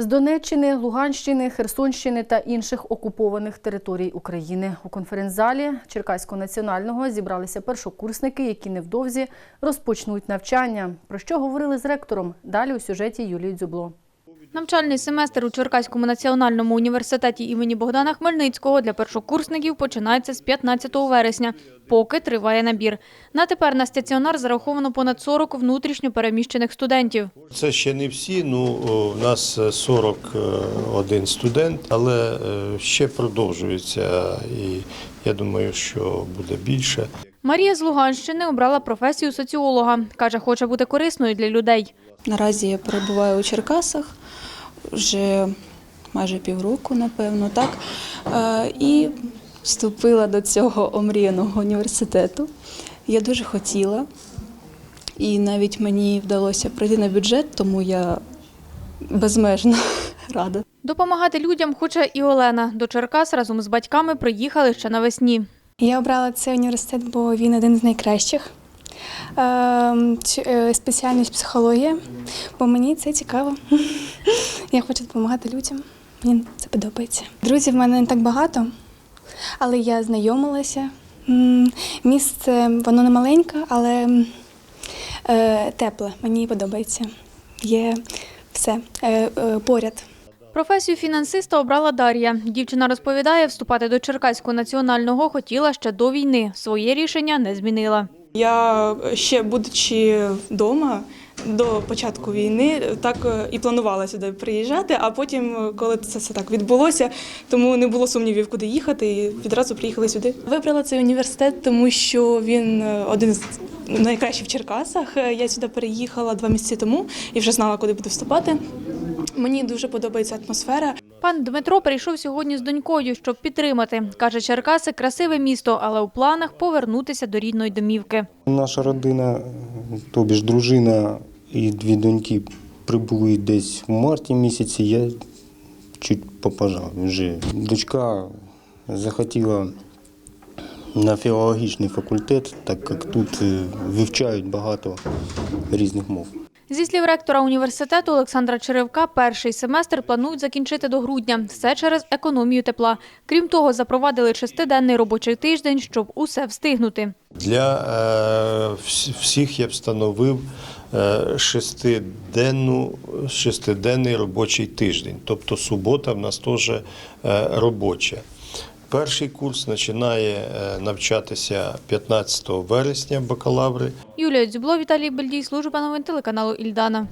З Донеччини, Луганщини, Херсонщини та інших окупованих територій України у конференц-залі Черкаського національного зібралися першокурсники, які невдовзі розпочнуть навчання. Про що говорили з ректором? Далі у сюжеті Юлії Дзюбло. Навчальний семестр у Черкаському національному університеті імені Богдана Хмельницького для першокурсників починається з 15 вересня, поки триває набір. На тепер на стаціонар зараховано понад 40 внутрішньо переміщених студентів. Це ще не всі. Ну у нас 41 студент, але е, ще продовжується, і я думаю, що буде більше. Марія з Луганщини обрала професію соціолога. Каже, хоче бути корисною для людей. Наразі я перебуваю у Черкасах вже майже півроку, напевно, так. Е, І вступила до цього омріяного університету. Я дуже хотіла, і навіть мені вдалося пройти на бюджет, тому я безмежно рада. Допомагати людям хоче і Олена. До Черкас разом з батьками приїхали ще навесні. Я обрала цей університет, бо він один з найкращих. Ем, е, Спеціальність психологія, бо мені це цікаво. Я хочу допомагати людям. Мені це подобається. Друзів в мене не так багато, але я знайомилася. Місце воно не маленьке, але е, тепле. Мені подобається. Є все е, поряд. Професію фінансиста обрала Дар'я. Дівчина розповідає, вступати до Черкаського національного хотіла ще до війни. Своє рішення не змінила. Я ще будучи вдома до початку війни, так е, і планувала сюди приїжджати. А потім, е, коли це все так відбулося, тому не було сумнівів, куди їхати, і відразу приїхали сюди. Вибрала цей університет, тому що він е, один з найкращих в Черкасах. Я сюди переїхала два місяці тому і вже знала, куди буду вступати. Мені дуже подобається атмосфера. Пан Дмитро прийшов сьогодні з донькою, щоб підтримати. Каже, Черкаси красиве місто, але у планах повернутися до рідної домівки. Наша родина, тобі ж дружина і дві доньки прибули десь в марті місяці. Я чуть попажав вже. Дочка захотіла на філологічний факультет, так як тут е, вивчають багато різних мов. Зі слів ректора університету Олександра Черевка, перший семестр планують закінчити до грудня. Все через економію тепла. Крім того, запровадили шестиденний робочий тиждень, щоб усе встигнути. Для е, всіх я встановив е, шестиденну, шестиденний робочий тиждень, тобто субота в нас теж е, робоча. Перший курс починає е, навчатися 15 вересня бакалаври. Юлія Дзюбло, Віталій Бельдій, служба новин телеканалу Ільдана.